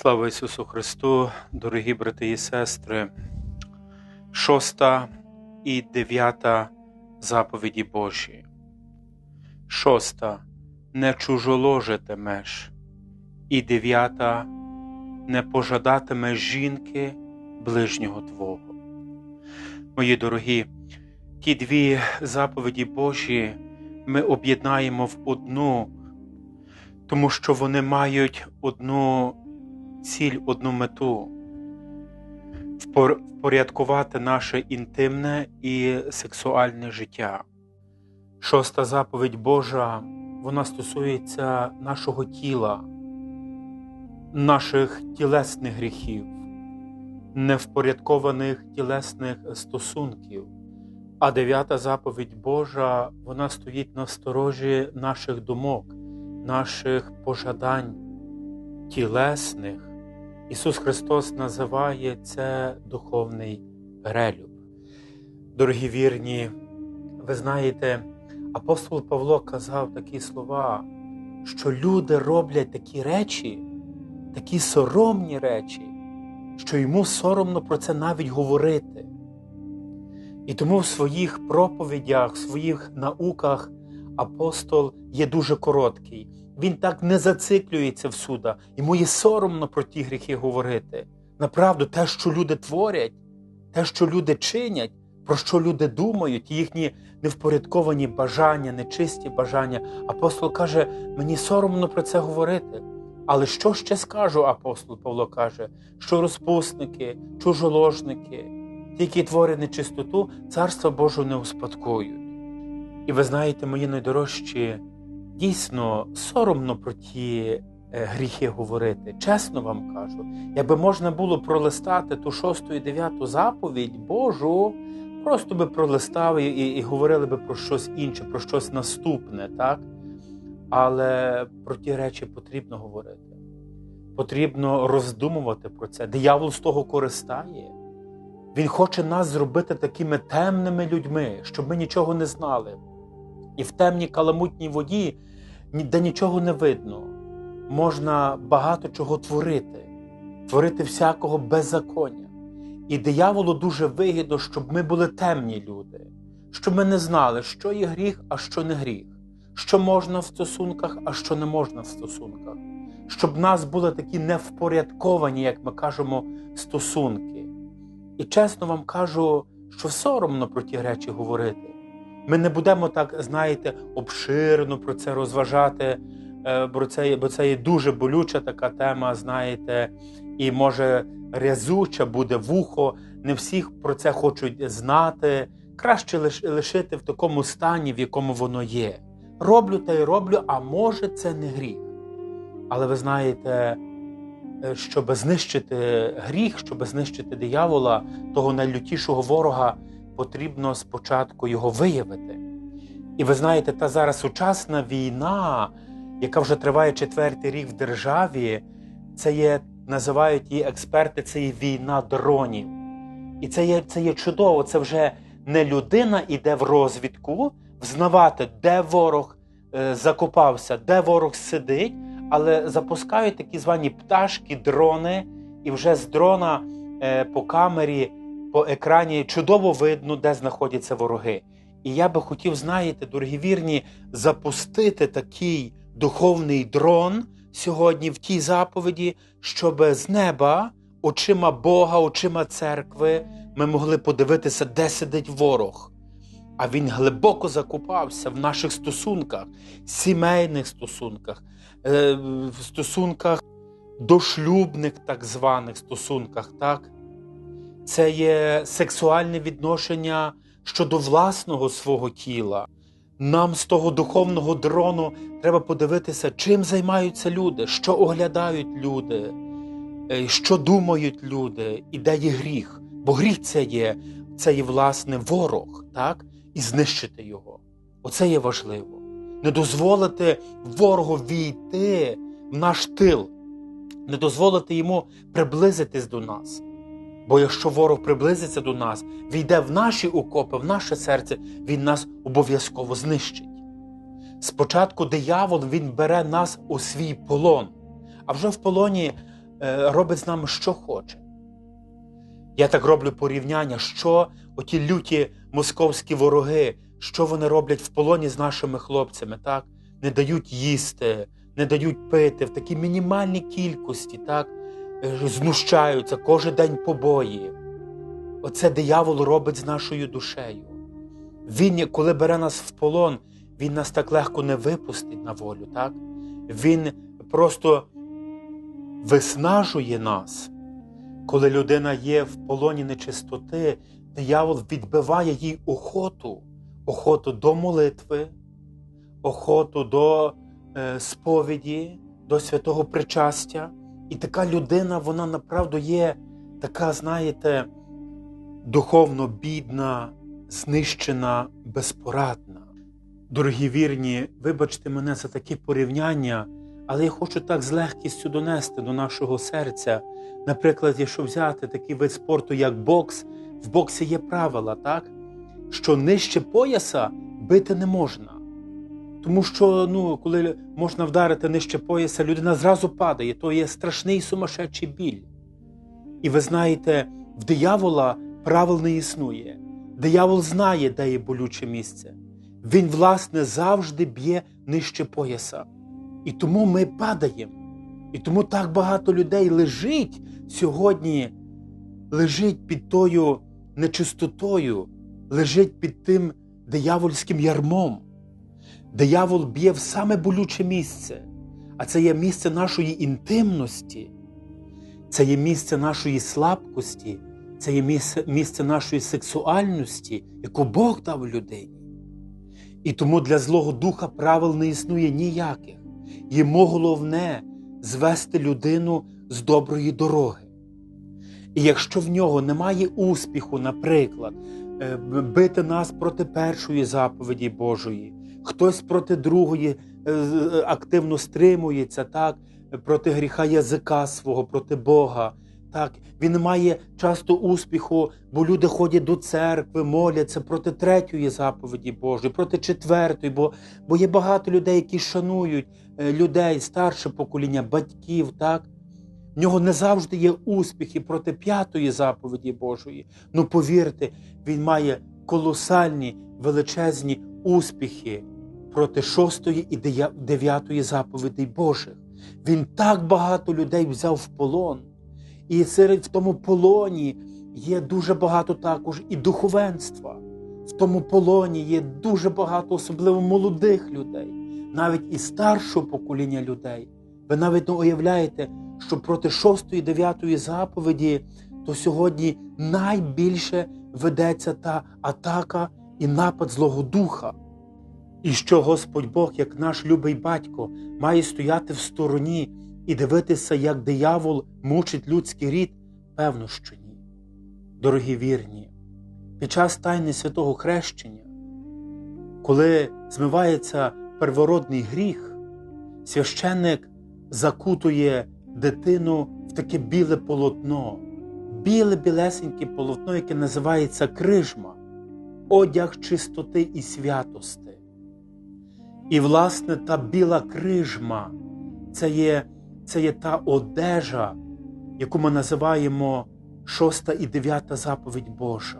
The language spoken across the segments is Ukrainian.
Слава Ісусу Христу, дорогі брати і сестри, шоста і дев'ята заповіді Божі. Шоста не чужоложитимеш, і дев'ята не пожадатимеш жінки ближнього Твого. Мої дорогі, ті дві заповіді Божі ми об'єднаємо в одну, тому що вони мають одну ціль, одну мету впорядкувати наше інтимне і сексуальне життя. Шоста заповідь Божа вона стосується нашого тіла, наших тілесних гріхів, невпорядкованих тілесних стосунків. А дев'ята заповідь Божа вона стоїть на сторожі наших думок, наших пожадань тілесних. Ісус Христос називає це духовний перелюб. Дорогі вірні, ви знаєте, апостол Павло казав такі слова, що люди роблять такі речі, такі соромні речі, що йому соромно про це навіть говорити. І тому в своїх проповідях, в своїх науках апостол є дуже короткий. Він так не зациклюється в суда. Йому є соромно про ті гріхи говорити. Направду, те, що люди творять, те, що люди чинять, про що люди думають, їхні невпорядковані бажання, нечисті бажання. Апостол каже, мені соромно про це говорити. Але що ще скажу, апостол Павло каже, що розпусники, чужоложники, ті, які творять нечистоту, царство Боже не успадкують. І ви знаєте, мої найдорожчі дійсно соромно про ті е, гріхи говорити. Чесно вам кажу, якби можна було пролистати ту шосту і дев'яту заповідь Божу, просто би пролистали і, і говорили би про щось інше, про щось наступне, так? Але про ті речі потрібно говорити. Потрібно роздумувати про це. Диявол з того користає. Він хоче нас зробити такими темними людьми, щоб ми нічого не знали. І в темній каламутній воді де нічого не видно, можна багато чого творити, творити всякого беззаконня. І дияволу дуже вигідно, щоб ми були темні люди, щоб ми не знали, що є гріх, а що не гріх, що можна в стосунках, а що не можна в стосунках, щоб в нас були такі невпорядковані, як ми кажемо, стосунки. І чесно вам кажу, що соромно про ті речі говорити. Ми не будемо так, знаєте, обширно про це розважати, е, бо це бо це є дуже болюча така тема, знаєте, і може рязуча буде вухо. Не всіх про це хочуть знати. Краще лишити в такому стані, в якому воно є. Роблю та й роблю, а може це не гріх. Але ви знаєте, е, щоб знищити гріх, щоб знищити диявола, того найлютішого ворога потрібно спочатку його виявити. І ви знаєте, та зараз сучасна війна, яка вже триває четвертий рік в державі, це є, називають її експерти, це є війна дронів. І це є, це є чудово. Це вже не людина йде в розвідку, взнавати, де ворог е, закопався, де ворог сидить, але запускають такі звані пташки, дрони, і вже з дрона е, по камері по екрані чудово видно, де знаходяться вороги. І я би хотів, знаєте, дорогі вірні, запустити такий духовний дрон сьогодні в тій заповіді, щоб з неба, очима Бога, очима церкви, ми могли подивитися, де сидить ворог. А він глибоко закопався в наших стосунках, сімейних стосунках, е, в стосунках дошлюбних так званих стосунках. так? Це є сексуальне відношення щодо власного свого тіла. Нам з того духовного дрону треба подивитися, чим займаються люди, що оглядають люди, е, що думають люди, і де є гріх. Бо гріх це є, це є власне ворог, так? і знищити його. Оце є важливо. Не дозволити ворогу війти в наш тил, не дозволити йому приблизитись до нас. Бо якщо ворог приблизиться до нас, війде в наші окопи, в наше серце, він нас обов'язково знищить. Спочатку диявол він бере нас у свій полон, а вже в полоні е, робить з нами, що хоче. Я так роблю порівняння, що оті люті московські вороги, що вони роблять в полоні з нашими хлопцями, так? Не дають їсти, не дають пити в такій мінімальній кількості, так? Е, знущаються кожен день побої. Оце диявол робить з нашою душею. Він, коли бере нас в полон, він нас так легко не випустить на волю, так? Він просто виснажує нас. Коли людина є в полоні нечистоти, диявол відбиває їй охоту, охоту до молитви, охоту до е, сповіді, до святого причастя. І така людина, вона направду є така, знаєте, духовно бідна, знищена, безпорадна. Дорогі вірні, вибачте мене за такі порівняння, але я хочу так з легкістю донести до нашого серця. Наприклад, якщо взяти такий вид спорту, як бокс, в боксі є правила, так? що нижче пояса бити не можна. Тому що, ну, коли можна вдарити нижче пояса, людина зразу падає, то є страшний сумасшедший біль. І ви знаєте, в диявола правил не існує. Диявол знає, де є болюче місце. Він, власне, завжди б'є нижче пояса. І тому ми падаємо. І тому так багато людей лежить сьогодні, лежить під тою нечистотою, лежить під тим диявольським ярмом. Диявол б'є в саме болюче місце, а це є місце нашої інтимності, це є місце нашої слабкості, це є місце, нашої сексуальності, яку Бог дав людині. І тому для Злого Духа правил не існує ніяких. Йому головне звести людину з доброї дороги. І якщо в нього немає успіху, наприклад, е, бити нас проти першої заповіді Божої, хтось проти другої е, активно стримується, так, проти гріха язика свого, проти Бога. Так, Він має часто успіху, бо люди ходять до церкви, моляться проти третьої заповіді Божої, проти четвертої, бо бо є багато людей, які шанують е, людей, старше покоління, батьків. так? В нього не завжди є успіхи проти п'ятої заповіді Божої. Ну повірте, він має колосальні величезні успіхи проти шостої і дев'ятої заповідей Божих. Він так багато людей взяв в полон. І серед в тому полоні є дуже багато також і духовенства. В тому полоні є дуже багато, особливо молодих людей, навіть і старшого покоління людей. Ви навіть не уявляєте, що проти шостої, дев'ятої заповіді, то сьогодні найбільше ведеться та атака і напад Злого Духа. І що Господь Бог, як наш любий батько, має стояти в стороні і дивитися, як диявол мучить людський рід? Певно, що ні. Дорогі вірні, під час Тайни святого Хрещення, коли змивається первородний гріх, священник закутує дитину в таке біле полотно, біле білесеньке полотно, яке називається крижма, одяг чистоти і святости. І, власне, та біла крижма це є, це є та одежа, яку ми називаємо шоста і дев'ята заповідь Божа.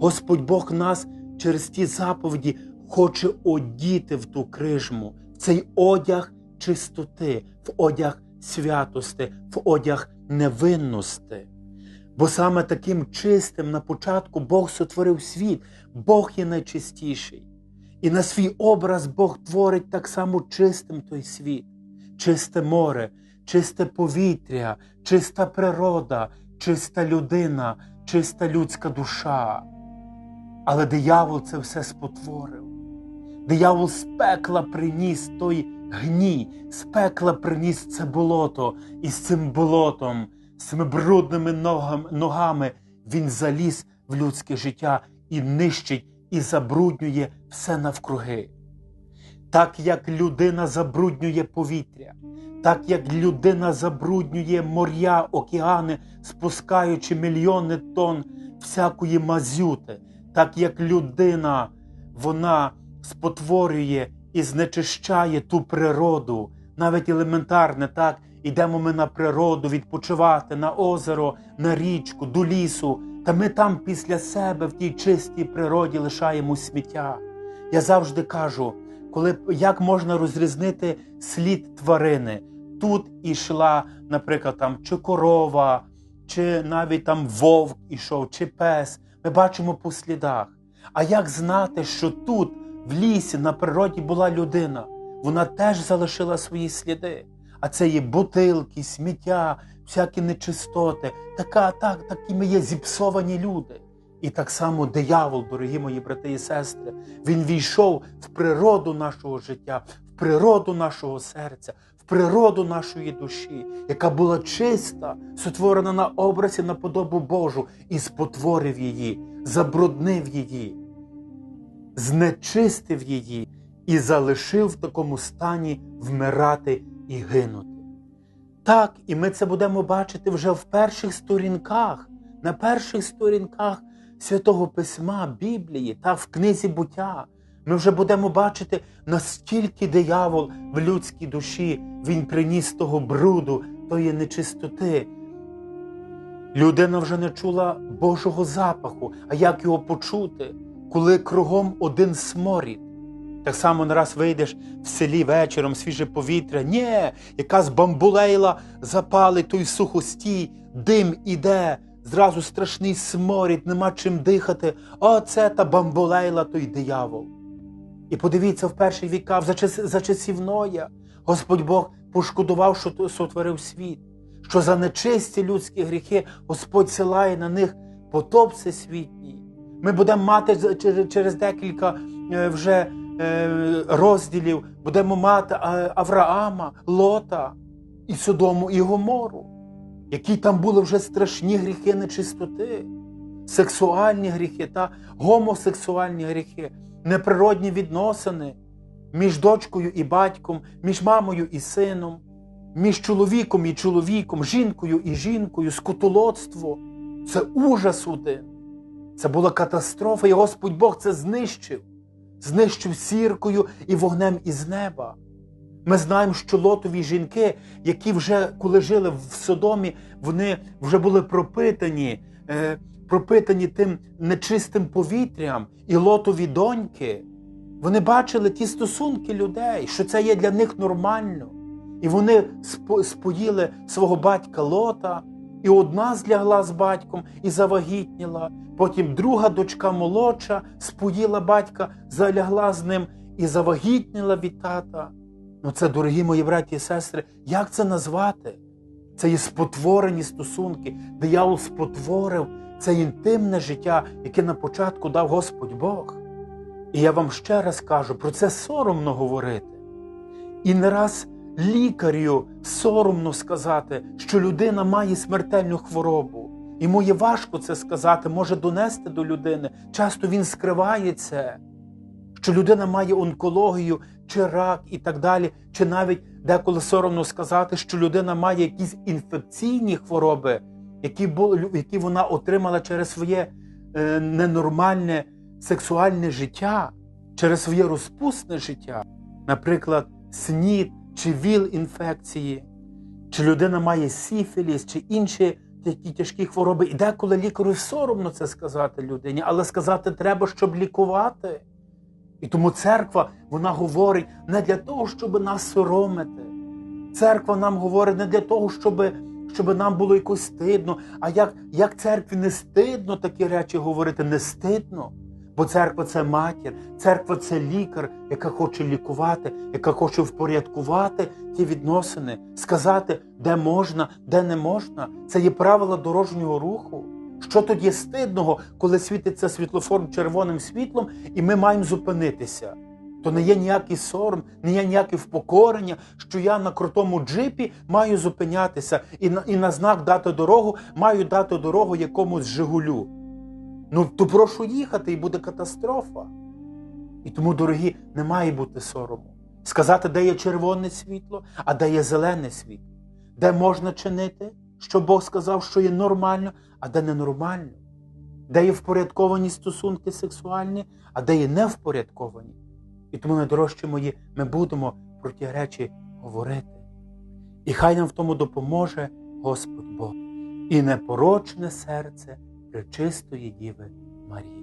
Господь Бог нас через ті заповіді хоче одіти в ту крижму, в цей одяг чистоти, в одяг святости, в одяг невинності. Бо саме таким чистим на початку Бог сотворив світ, Бог є найчистіший. І на свій образ Бог творить так само чистим той світ, чисте море, чисте повітря, чиста природа, чиста людина, чиста людська душа. Але диявол це все спотворив. Диявол з пекла приніс той гній, з пекла приніс це болото, і з цим болотом, з цими брудними ногами він заліз в людське життя і нищить, і забруднює все навкруги. Так як людина забруднює повітря, так як людина забруднює моря, океани, спускаючи мільйони тонн всякої мазюти, так як людина вона спотворює і знечищає ту природу, навіть елементарне, так, йдемо ми на природу відпочивати на озеро, на річку, до лісу, та ми там після себе в тій чистій природі лишаємо сміття. Я завжди кажу, коли як можна розрізнити слід тварини. Тут ішла, наприклад, там чи корова, чи навіть там вовк ішов, чи пес. Ми бачимо по слідах. А як знати, що тут, в лісі, на природі була людина? Вона теж залишила свої сліди. А це є бутилки, сміття, всякі нечистоти. Така, так, такі ми є зіпсовані люди. І так само диявол, дорогі мої брати і сестри, він війшов в природу нашого життя, в природу нашого серця, в природу нашої душі, яка була чиста, сотворена на образі на подобу Божу, і спотворив її, забруднив її, знечистив її і залишив в такому стані вмирати і гинути. Так, і ми це будемо бачити вже в перших сторінках, на перших сторінках Святого Письма, Біблії та в книзі буття. Ми вже будемо бачити, наскільки диявол в людській душі він приніс того бруду, тої нечистоти. Людина вже не чула Божого запаху, а як його почути, коли кругом один сморід. Так само не раз вийдеш в селі вечором, свіже повітря. Ні, якась бамбулейла запалить той сухостій, дим іде, зразу страшний сморід, нема чим дихати. Оце та бамбулейла той диявол. І подивіться, в перші віка, за, час, за часів Ноя, Господь Бог пошкодував, що сотворив світ, що за нечисті людські гріхи Господь силає на них потоп всесвітній. Ми будемо мати через декілька вже розділів, будемо мати Авраама, Лота і Содому і Гомору, які там були вже страшні гріхи нечистоти, сексуальні гріхи та гомосексуальні гріхи, неприродні відносини між дочкою і батьком, між мамою і сином, між чоловіком і чоловіком, жінкою і жінкою, скотолодство. Це ужас один. Це була катастрофа, і Господь Бог це знищив знищив сіркою і вогнем із неба. Ми знаємо, що лотові жінки, які вже коли жили в Содомі, вони вже були пропитані, е, пропитані тим нечистим повітрям, і лотові доньки. Вони бачили ті стосунки людей, що це є для них нормально. І вони споїли свого батька Лота, і одна злягла з батьком і завагітніла. Потім друга дочка молодша споїла батька, залягла з ним і завагітніла від тата. Ну це, дорогі мої браті і сестри, як це назвати? Це є спотворені стосунки. Диявол спотворив це інтимне життя, яке на початку дав Господь Бог. І я вам ще раз кажу, про це соромно говорити. І не раз лікарю соромно сказати, що людина має смертельну хворобу. Йому є важко це сказати, може донести до людини. Часто він скриває це, що людина має онкологію, чи рак і так далі, чи навіть деколи соромно сказати, що людина має якісь інфекційні хвороби, які які вона отримала через своє е, ненормальне сексуальне життя, через своє розпусне життя, наприклад, снід чи ВІЛ-інфекції, чи людина має сіфіліс, чи інші такі тяжкі хвороби. І деколи лікарю соромно це сказати людині, але сказати треба, щоб лікувати. І тому церква вона говорить не для того, щоб нас соромити. Церква нам говорить не для того, щоб щоб нам було якось стидно. А як як церкві не стидно такі речі говорити, не стидно. Бо церква це матір, церква це лікар, яка хоче лікувати, яка хоче впорядкувати ті відносини, сказати, де можна, де не можна. Це є правила дорожнього руху. Що тут є стидного, коли світиться світлофор червоним світлом, і ми маємо зупинитися? То не є ніякий сором, не є ніяке впокорення, що я на крутому джипі маю зупинятися і на, і на знак дати дорогу маю дати дорогу якомусь Жигулю. Ну, то прошу їхати, і буде катастрофа. І тому, дорогі, не має бути сорому. Сказати, де є червоне світло, а де є зелене світло, де можна чинити, що Бог сказав, що є нормально, а де ненормально, де є впорядковані стосунки сексуальні, а де є невпорядковані. І тому, найдорожчі мої, ми будемо про ті речі говорити. І хай нам в тому допоможе Господь Бог і непорочне серце пречистої Діви Марії.